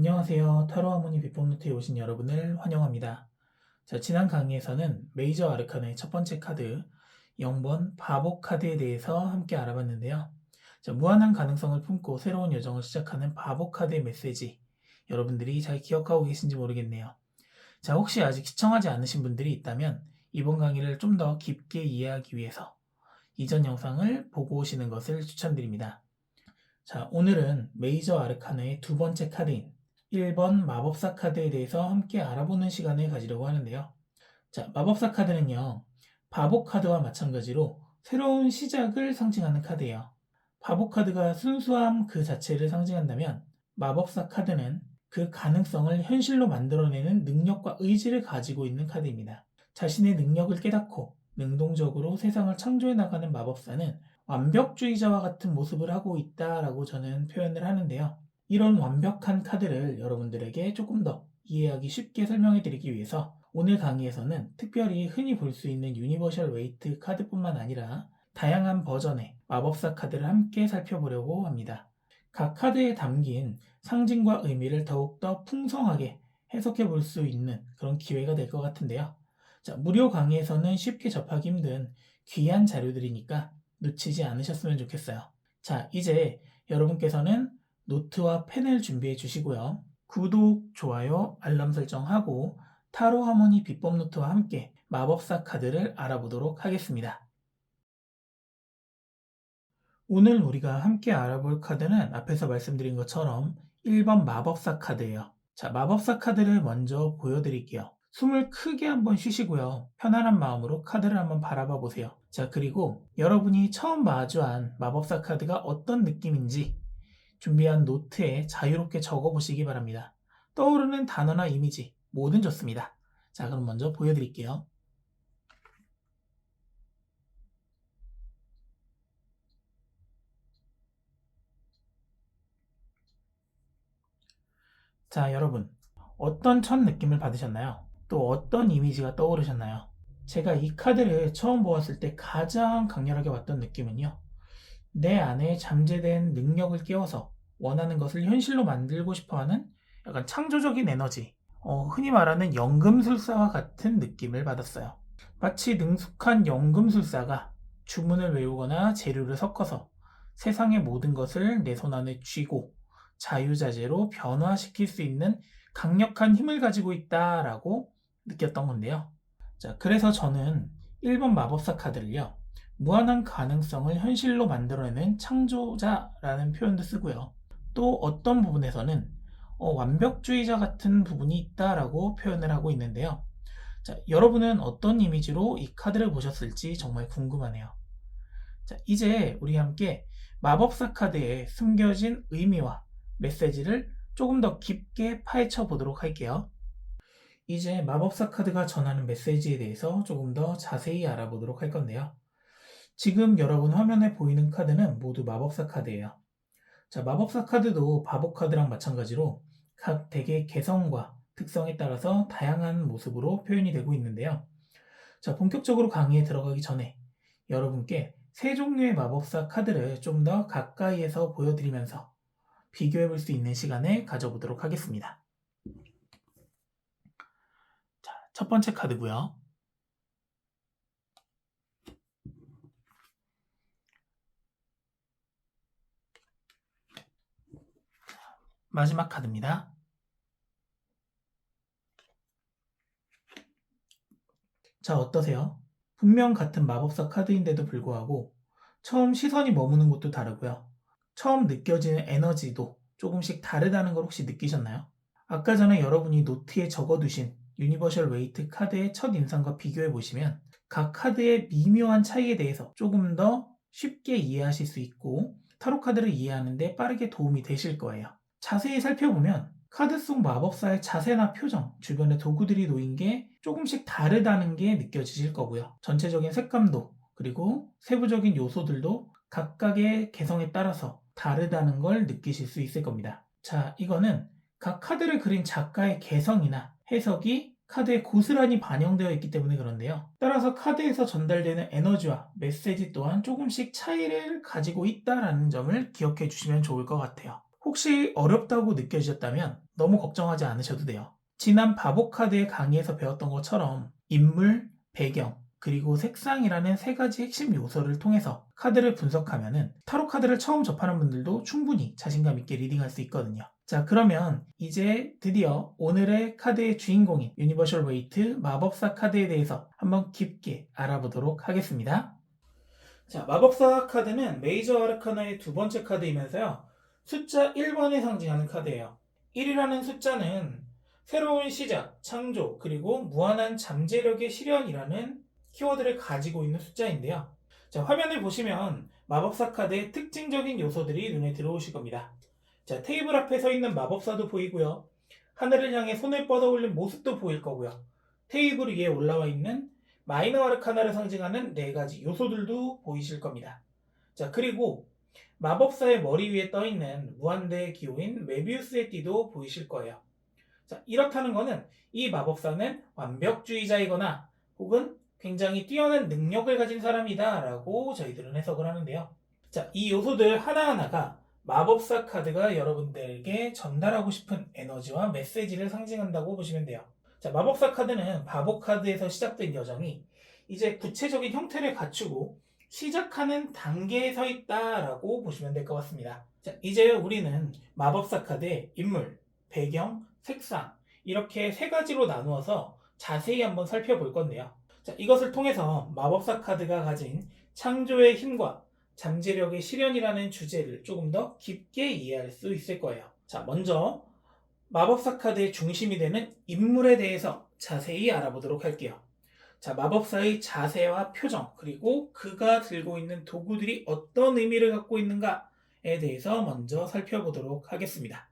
안녕하세요. 타로 하모니 비법노트에 오신 여러분을 환영합니다. 자, 지난 강의에서는 메이저 아르카나의 첫 번째 카드 0번 바보 카드에 대해서 함께 알아봤는데요. 자, 무한한 가능성을 품고 새로운 여정을 시작하는 바보 카드의 메시지 여러분들이 잘 기억하고 계신지 모르겠네요. 자, 혹시 아직 시청하지 않으신 분들이 있다면 이번 강의를 좀 더 깊게 이해하기 위해서 이전 영상을 보고 오시는 것을 추천드립니다. 자, 오늘은 메이저 아르카나의 두 번째 카드인 1번 마법사 카드에 대해서 함께 알아보는 시간을 가지려고 하는데요. 자, 마법사 카드는요, 바보 카드와 마찬가지로 새로운 시작을 상징하는 카드예요. 바보 카드가 순수함 그 자체를 상징한다면 마법사 카드는 그 가능성을 현실로 만들어내는 능력과 의지를 가지고 있는 카드입니다. 자신의 능력을 깨닫고 능동적으로 세상을 창조해 나가는 마법사는 완벽주의자와 같은 모습을 하고 있다라고 저는 표현을 하는데요. 이런 완벽한 카드를 여러분들에게 조금 더 이해하기 쉽게 설명해 드리기 위해서 오늘 강의에서는 특별히 흔히 볼 수 있는 유니버셜 웨이트 카드뿐만 아니라 다양한 버전의 마법사 카드를 함께 살펴보려고 합니다. 각 카드에 담긴 상징과 의미를 더욱더 풍성하게 해석해 볼 수 있는 그런 기회가 될 것 같은데요. 자, 무료 강의에서는 쉽게 접하기 힘든 귀한 자료들이니까 놓치지 않으셨으면 좋겠어요. 자, 이제 여러분께서는 노트와 펜을 준비해 주시고요. 구독, 좋아요, 알람 설정하고 타로 하모니 비법 노트와 함께 마법사 카드를 알아보도록 하겠습니다. 오늘 우리가 함께 알아볼 카드는 앞에서 말씀드린 것처럼 1번 마법사 카드예요. 자, 마법사 카드를 먼저 보여드릴게요. 숨을 크게 한번 쉬시고요. 편안한 마음으로 카드를 한번 바라봐 보세요. 자, 그리고 여러분이 처음 마주한 마법사 카드가 어떤 느낌인지 준비한 노트에 자유롭게 적어 보시기 바랍니다. 떠오르는 단어나 이미지, 뭐든 좋습니다. 자, 그럼 먼저 보여드릴게요. 자, 여러분. 어떤 첫 느낌을 받으셨나요? 또 어떤 이미지가 떠오르셨나요? 제가 이 카드를 처음 보았을 때 가장 강렬하게 왔던 느낌은요. 내 안에 잠재된 능력을 깨워서 원하는 것을 현실로 만들고 싶어 하는 약간 창조적인 에너지, 어, 흔히 말하는 연금술사와 같은 느낌을 받았어요. 마치 능숙한 연금술사가 주문을 외우거나 재료를 섞어서 세상의 모든 것을 내 손 안에 쥐고 자유자재로 변화시킬 수 있는 강력한 힘을 가지고 있다라고 느꼈던 건데요. 자, 그래서 저는 1번 마법사 카드를요. 무한한 가능성을 현실로 만들어내는 창조자라는 표현도 쓰고요. 또 어떤 부분에서는 어, 완벽주의자 같은 부분이 있다라고 표현을 하고 있는데요. 자, 여러분은 어떤 이미지로 이 카드를 보셨을지 정말 궁금하네요. 자, 이제 우리 함께 마법사 카드에 숨겨진 의미와 메시지를 조금 더 깊게 파헤쳐 보도록 할게요. 이제 마법사 카드가 전하는 메시지에 대해서 조금 더 자세히 알아보도록 할 건데요. 지금 여러분 화면에 보이는 카드는 모두 마법사 카드예요. 자, 마법사 카드도 바보 카드랑 마찬가지로 각 덱의 개성과 특성에 따라서 다양한 모습으로 표현이 되고 있는데요. 자, 본격적으로 강의에 들어가기 전에 여러분께 세 종류의 마법사 카드를 좀 더 가까이에서 보여드리면서 비교해 볼 수 있는 시간을 가져보도록 하겠습니다. 자, 첫 번째 카드고요. 마지막 카드입니다. 자, 어떠세요? 분명 같은 마법사 카드인데도 불구하고 처음 시선이 머무는 곳도 다르고요. 처음 느껴지는 에너지도 조금씩 다르다는 걸 혹시 느끼셨나요? 아까 전에 여러분이 노트에 적어두신 유니버셜 웨이트 카드의 첫 인상과 비교해 보시면 각 카드의 미묘한 차이에 대해서 조금 더 쉽게 이해하실 수 있고 타로 카드를 이해하는데 빠르게 도움이 되실 거예요. 자세히 살펴보면 카드 속 마법사의 자세나 표정, 주변에 도구들이 놓인 게 조금씩 다르다는 게 느껴지실 거고요. 전체적인 색감도 그리고 세부적인 요소들도 각각의 개성에 따라서 다르다는 걸 느끼실 수 있을 겁니다. 자, 이거는 각 카드를 그린 작가의 개성이나 해석이 카드에 고스란히 반영되어 있기 때문에 그런데요. 따라서 카드에서 전달되는 에너지와 메시지 또한 조금씩 차이를 가지고 있다라는 점을 기억해 주시면 좋을 것 같아요. 혹시 어렵다고 느껴지셨다면 너무 걱정하지 않으셔도 돼요. 지난 바보카드의 강의에서 배웠던 것처럼 인물, 배경, 그리고 색상이라는 세 가지 핵심 요소를 통해서 카드를 분석하면은 타로 카드를 처음 접하는 분들도 충분히 자신감 있게 리딩할 수 있거든요. 자, 그러면 이제 드디어 오늘의 카드의 주인공인 유니버셜 웨이트 마법사 카드에 대해서 한번 깊게 알아보도록 하겠습니다. 자, 마법사 카드는 메이저 아르카나의 두 번째 카드이면서요. 숫자 1번에 상징하는 카드예요. 1이라는 숫자는 새로운 시작, 창조, 그리고 무한한 잠재력의 실현이라는 키워드를 가지고 있는 숫자인데요. 자, 화면을 보시면 마법사 카드의 특징적인 요소들이 눈에 들어오실 겁니다. 자, 테이블 앞에 서 있는 마법사도 보이고요. 하늘을 향해 손을 뻗어 올린 모습도 보일 거고요. 테이블 위에 올라와 있는 마이너 아르카나를 상징하는 네 가지 요소들도 보이실 겁니다. 자, 그리고 마법사의 머리 위에 떠 있는 무한대의 기호인 메비우스의 띠도 보이실 거예요. 자, 이렇다는 것은 이 마법사는 완벽주의자이거나 혹은 굉장히 뛰어난 능력을 가진 사람이다 라고 저희들은 해석을 하는데요. 자, 이 요소들 하나하나가 마법사 카드가 여러분들에게 전달하고 싶은 에너지와 메시지를 상징한다고 보시면 돼요. 자, 마법사 카드는 바보 카드에서 시작된 여정이 이제 구체적인 형태를 갖추고 시작하는 단계에 서 있다라고 보시면 될 것 같습니다. 자, 이제 우리는 마법사 카드의 인물, 배경, 색상 이렇게 세 가지로 나누어서 자세히 한번 살펴볼 건데요. 자, 이것을 통해서 마법사 카드가 가진 창조의 힘과 잠재력의 실현이라는 주제를 조금 더 깊게 이해할 수 있을 거예요. 자, 먼저 마법사 카드의 중심이 되는 인물에 대해서 자세히 알아보도록 할게요. 자, 마법사의 자세와 표정, 그리고 그가 들고 있는 도구들이 어떤 의미를 갖고 있는가에 대해서 먼저 살펴보도록 하겠습니다.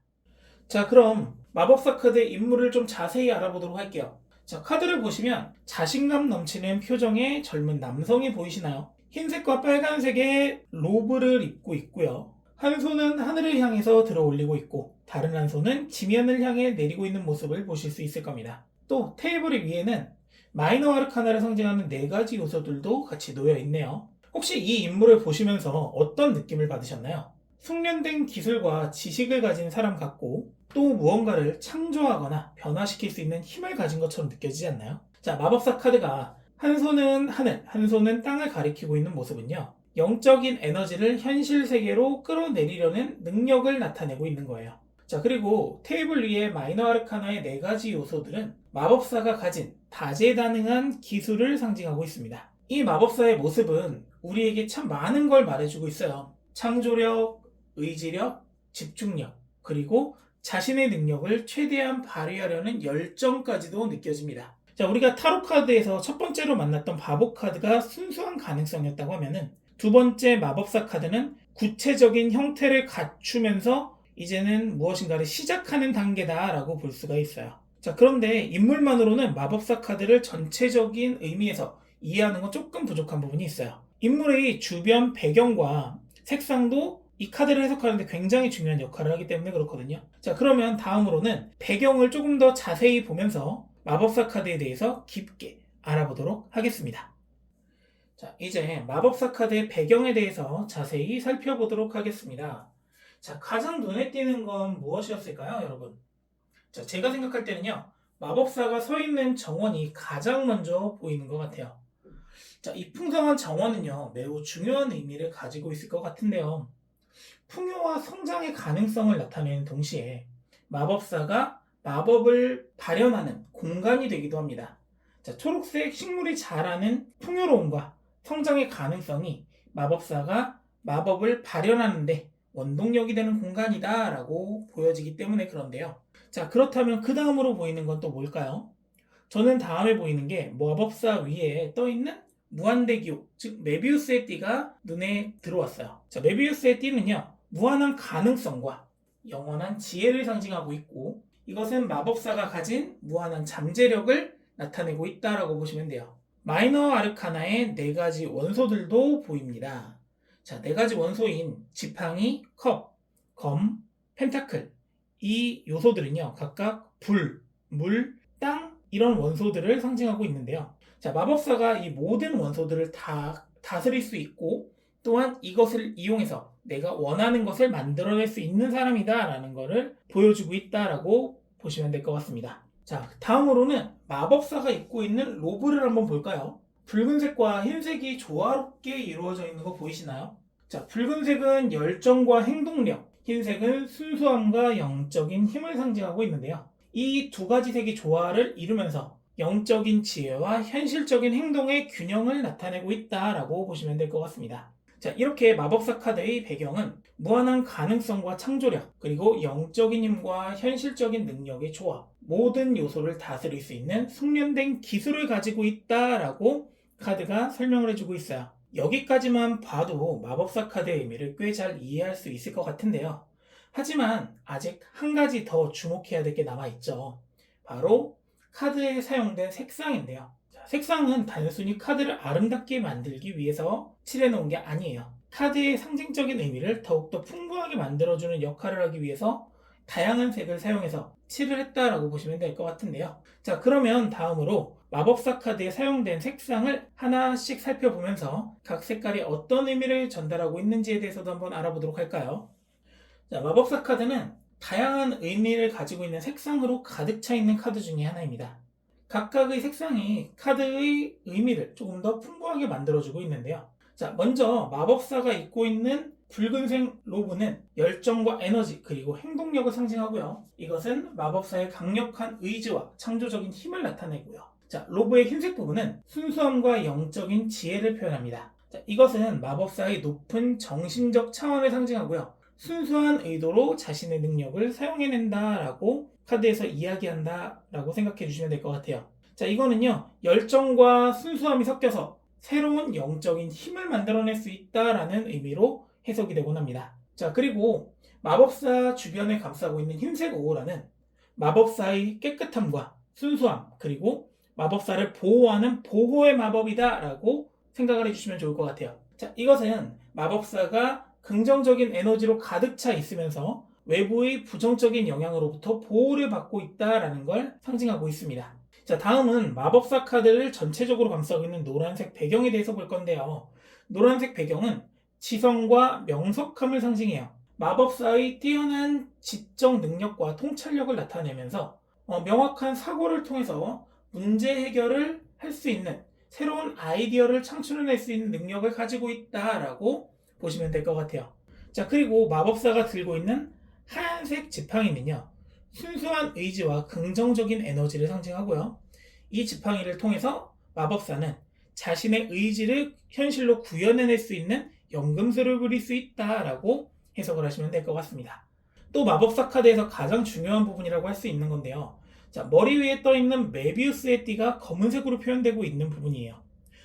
자, 그럼 마법사 카드의 인물을 좀 자세히 알아보도록 할게요. 자, 카드를 보시면 자신감 넘치는 표정의 젊은 남성이 보이시나요? 흰색과 빨간색의 로브를 입고 있고요. 한 손은 하늘을 향해서 들어 올리고 있고 다른 한 손은 지면을 향해 내리고 있는 모습을 보실 수 있을 겁니다. 또 테이블 위에는 마이너 아르카나를 상징하는 네 가지 요소들도 같이 놓여 있네요. 혹시 이 인물을 보시면서 어떤 느낌을 받으셨나요? 숙련된 기술과 지식을 가진 사람 같고 또 무언가를 창조하거나 변화시킬 수 있는 힘을 가진 것처럼 느껴지지 않나요? 자, 마법사 카드가 한 손은 하늘, 한 손은 땅을 가리키고 있는 모습은요. 영적인 에너지를 현실 세계로 끌어내리려는 능력을 나타내고 있는 거예요. 자, 그리고 테이블 위에 마이너 아르카나의 네 가지 요소들은 마법사가 가진 다재다능한 기술을 상징하고 있습니다. 이 마법사의 모습은 우리에게 참 많은 걸 말해주고 있어요. 창조력, 의지력, 집중력, 그리고 자신의 능력을 최대한 발휘하려는 열정까지도 느껴집니다. 자, 우리가 타로 카드에서 첫 번째로 만났던 바보 카드가 순수한 가능성이었다고 하면은 두 번째 마법사 카드는 구체적인 형태를 갖추면서 이제는 무엇인가를 시작하는 단계다라고 볼 수가 있어요. 자, 그런데 인물만으로는 마법사 카드를 전체적인 의미에서 이해하는 건 조금 부족한 부분이 있어요. 인물의 주변 배경과 색상도 이 카드를 해석하는데 굉장히 중요한 역할을 하기 때문에 그렇거든요. 자, 그러면 다음으로는 배경을 조금 더 자세히 보면서 마법사 카드에 대해서 깊게 알아보도록 하겠습니다. 자, 이제 마법사 카드의 배경에 대해서 자세히 살펴보도록 하겠습니다. 자, 가장 눈에 띄는 건 무엇이었을까요, 여러분? 자, 제가 생각할 때는요, 마법사가 서 있는 정원이 가장 먼저 보이는 것 같아요. 자, 이 풍성한 정원은요, 매우 중요한 의미를 가지고 있을 것 같은데요. 풍요와 성장의 가능성을 나타내는 동시에 마법사가 마법을 발현하는 공간이 되기도 합니다. 자, 초록색 식물이 자라는 풍요로움과 성장의 가능성이 마법사가 마법을 발현하는데 원동력이 되는 공간이다라고 보여지기 때문에 그런데요. 자, 그렇다면 그 다음으로 보이는 건 또 뭘까요? 저는 다음에 보이는 게 마법사 위에 떠 있는 무한대기호, 즉 메비우스의 띠가 눈에 들어왔어요. 자, 메비우스의 띠는요, 무한한 가능성과 영원한 지혜를 상징하고 있고, 이것은 마법사가 가진 무한한 잠재력을 나타내고 있다라고 보시면 돼요. 마이너 아르카나의 네 가지 원소들도 보입니다. 자, 네 가지 원소인 지팡이, 컵, 검, 펜타클. 이 요소들은요, 각각 불, 물, 땅, 이런 원소들을 상징하고 있는데요. 자, 마법사가 이 모든 원소들을 다 다스릴 수 있고 또한 이것을 이용해서 내가 원하는 것을 만들어낼 수 있는 사람이다라는 것을 보여주고 있다라고 보시면 될 것 같습니다. 자, 다음으로는 마법사가 입고 있는 로브를 한번 볼까요? 붉은색과 흰색이 조화롭게 이루어져 있는 거 보이시나요? 자, 붉은색은 열정과 행동력, 흰색은 순수함과 영적인 힘을 상징하고 있는데요. 이 두 가지 색이 조화를 이루면서 영적인 지혜와 현실적인 행동의 균형을 나타내고 있다라고 보시면 될 것 같습니다. 자, 이렇게 마법사 카드의 배경은 무한한 가능성과 창조력, 그리고 영적인 힘과 현실적인 능력의 조합, 모든 요소를 다스릴 수 있는 숙련된 기술을 가지고 있다라고 카드가 설명을 해주고 있어요. 여기까지만 봐도 마법사 카드의 의미를 꽤 잘 이해할 수 있을 것 같은데요. 하지만 아직 한 가지 더 주목해야 될 게 남아있죠. 바로 카드에 사용된 색상인데요. 자, 색상은 단순히 카드를 아름답게 만들기 위해서 칠해놓은 게 아니에요. 카드의 상징적인 의미를 더욱더 풍부하게 만들어주는 역할을 하기 위해서 다양한 색을 사용해서 칠을 했다라고 보시면 될 것 같은데요. 자, 그러면 다음으로 마법사 카드에 사용된 색상을 하나씩 살펴보면서 각 색깔이 어떤 의미를 전달하고 있는지에 대해서도 한번 알아보도록 할까요? 자, 마법사 카드는 다양한 의미를 가지고 있는 색상으로 가득 차 있는 카드 중에 하나입니다. 각각의 색상이 카드의 의미를 조금 더 풍부하게 만들어주고 있는데요. 자, 먼저 마법사가 입고 있는 붉은색 로브는 열정과 에너지 그리고 행동력을 상징하고요. 이것은 마법사의 강력한 의지와 창조적인 힘을 나타내고요. 자, 로브의 흰색 부분은 순수함과 영적인 지혜를 표현합니다. 자, 이것은 마법사의 높은 정신적 차원을 상징하고요. 순수한 의도로 자신의 능력을 사용해낸다라고 카드에서 이야기한다라고 생각해 주시면 될 것 같아요. 자, 이거는요, 열정과 순수함이 섞여서 새로운 영적인 힘을 만들어낼 수 있다라는 의미로 해석이 되곤 합니다. 자, 그리고 마법사 주변에 감싸고 있는 흰색 오호라는 마법사의 깨끗함과 순수함, 그리고 마법사를 보호하는 보호의 마법이다라고 생각을 해주시면 좋을 것 같아요. 자, 이것은 마법사가 긍정적인 에너지로 가득 차 있으면서 외부의 부정적인 영향으로부터 보호를 받고 있다라는 걸 상징하고 있습니다. 자, 다음은 마법사 카드를 전체적으로 감싸고 있는 노란색 배경에 대해서 볼 건데요. 노란색 배경은 지성과 명석함을 상징해요. 마법사의 뛰어난 지적 능력과 통찰력을 나타내면서 어, 명확한 사고를 통해서 문제 해결을 할 수 있는 새로운 아이디어를 창출해낼 수 있는 능력을 가지고 있다라고 보시면 될 것 같아요. 자, 그리고 마법사가 들고 있는 하얀색 지팡이는요, 순수한 의지와 긍정적인 에너지를 상징하고요. 이 지팡이를 통해서 마법사는 자신의 의지를 현실로 구현해낼 수 있는 연금술을 부릴 수 있다라고 해석을 하시면 될 것 같습니다. 또 마법사 카드에서 가장 중요한 부분이라고 할 수 있는 건데요. 자, 머리 위에 떠 있는 메비우스의 띠가 검은색으로 표현되고 있는 부분이에요.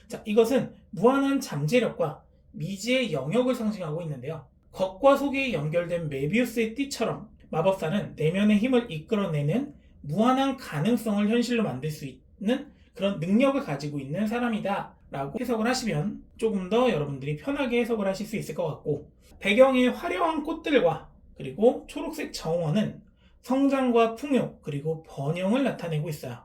자, 이것은 무한한 잠재력과 미지의 영역을 상징하고 있는데요. 겉과 속이 연결된 메비우스의 띠처럼 마법사는 내면의 힘을 이끌어내는 무한한 가능성을 현실로 만들 수 있는 그런 능력을 가지고 있는 사람이다 라고 해석을 하시면 조금 더 여러분들이 편하게 해석을 하실 수 있을 것 같고 배경의 화려한 꽃들과 그리고 초록색 정원은 성장과 풍요 그리고 번영을 나타내고 있어요.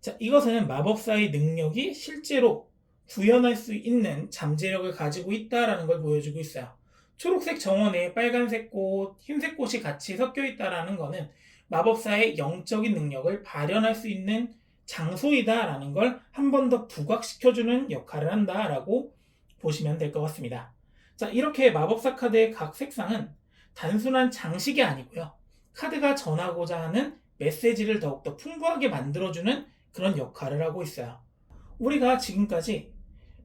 자, 이것은 마법사의 능력이 실제로 구현할 수 있는 잠재력을 가지고 있다라는 걸 보여주고 있어요. 초록색 정원에 빨간색 꽃, 흰색 꽃이 같이 섞여 있다라는 것은 마법사의 영적인 능력을 발현할 수 있는 장소이다라는 걸 한 번 더 부각시켜주는 역할을 한다라고 보시면 될 것 같습니다. 자, 이렇게 마법사 카드의 각 색상은 단순한 장식이 아니고요. 카드가 전하고자 하는 메시지를 더욱더 풍부하게 만들어주는 그런 역할을 하고 있어요. 우리가 지금까지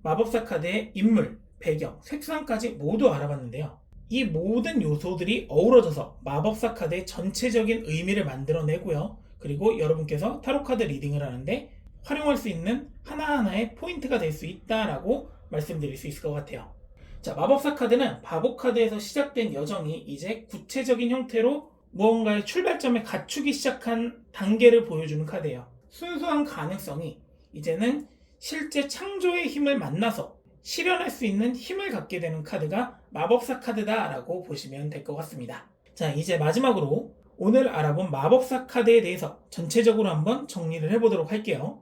마법사 카드의 인물, 배경, 색상까지 모두 알아봤는데요. 이 모든 요소들이 어우러져서 마법사 카드의 전체적인 의미를 만들어내고요. 그리고 여러분께서 타로 카드 리딩을 하는데 활용할 수 있는 하나하나의 포인트가 될 수 있다라고 말씀드릴 수 있을 것 같아요. 자, 마법사 카드는 바보 카드에서 시작된 여정이 이제 구체적인 형태로 무언가의 출발점에 갖추기 시작한 단계를 보여주는 카드예요. 순수한 가능성이 이제는 실제 창조의 힘을 만나서 실현할 수 있는 힘을 갖게 되는 카드가 마법사 카드다라고 보시면 될 것 같습니다. 자, 이제 마지막으로 오늘 알아본 마법사 카드에 대해서 전체적으로 한번 정리를 해보도록 할게요.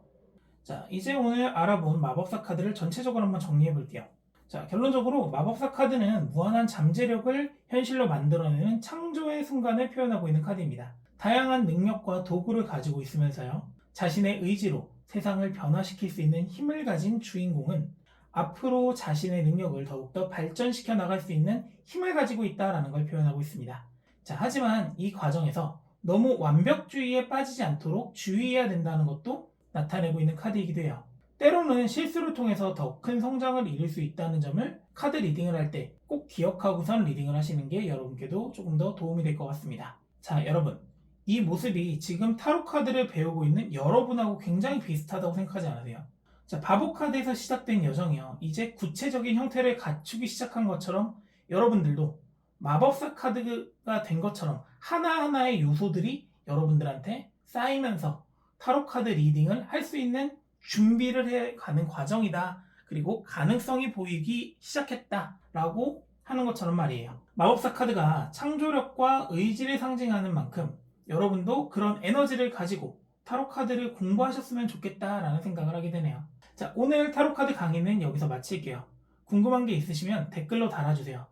자, 이제 오늘 알아본 마법사 카드를 전체적으로 한번 정리해 볼게요. 자, 결론적으로 마법사 카드는 무한한 잠재력을 현실로 만들어내는 창조의 순간을 표현하고 있는 카드입니다. 다양한 능력과 도구를 가지고 있으면서요. 자신의 의지로 세상을 변화시킬 수 있는 힘을 가진 주인공은 앞으로 자신의 능력을 더욱더 발전시켜 나갈 수 있는 힘을 가지고 있다라는 걸 표현하고 있습니다. 자, 하지만 이 과정에서 너무 완벽주의에 빠지지 않도록 주의해야 된다는 것도 나타내고 있는 카드이기도 해요. 때로는 실수를 통해서 더 큰 성장을 이룰 수 있다는 점을 카드 리딩을 할 때 꼭 기억하고선 리딩을 하시는 게 여러분께도 조금 더 도움이 될 것 같습니다. 자, 여러분. 이 모습이 지금 타로 카드를 배우고 있는 여러분하고 굉장히 비슷하다고 생각하지 않으세요? 자, 바보 카드에서 시작된 여정이요. 이제 구체적인 형태를 갖추기 시작한 것처럼 여러분들도 마법사 카드가 된 것처럼 하나하나의 요소들이 여러분들한테 쌓이면서 타로 카드 리딩을 할 수 있는 준비를 해 가는 과정이다. 그리고 가능성이 보이기 시작했다라고 하는 것처럼 말이에요. 마법사 카드가 창조력과 의지를 상징하는 만큼 여러분도 그런 에너지를 가지고 타로 카드를 공부하셨으면 좋겠다라는 생각을 하게 되네요. 자, 오늘 타로 카드 강의는 여기서 마칠게요. 궁금한 게 있으시면 댓글로 달아주세요.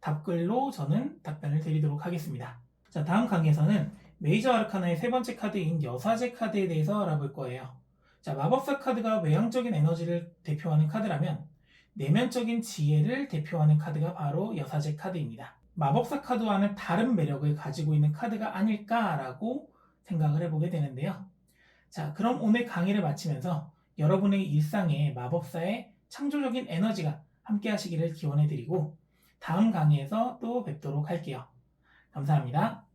답글로 저는 답변을 드리도록 하겠습니다. 자, 다음 강의에서는 메이저 아르카나의 세 번째 카드인 여사제 카드에 대해서 알아볼 거예요. 자, 마법사 카드가 외향적인 에너지를 대표하는 카드라면 내면적인 지혜를 대표하는 카드가 바로 여사제 카드입니다. 마법사 카드와는 다른 매력을 가지고 있는 카드가 아닐까라고 생각을 해보게 되는데요. 자, 그럼 오늘 강의를 마치면서 여러분의 일상에 마법사의 창조적인 에너지가 함께 하시기를 기원해드리고 다음 강의에서 또 뵙도록 할게요. 감사합니다.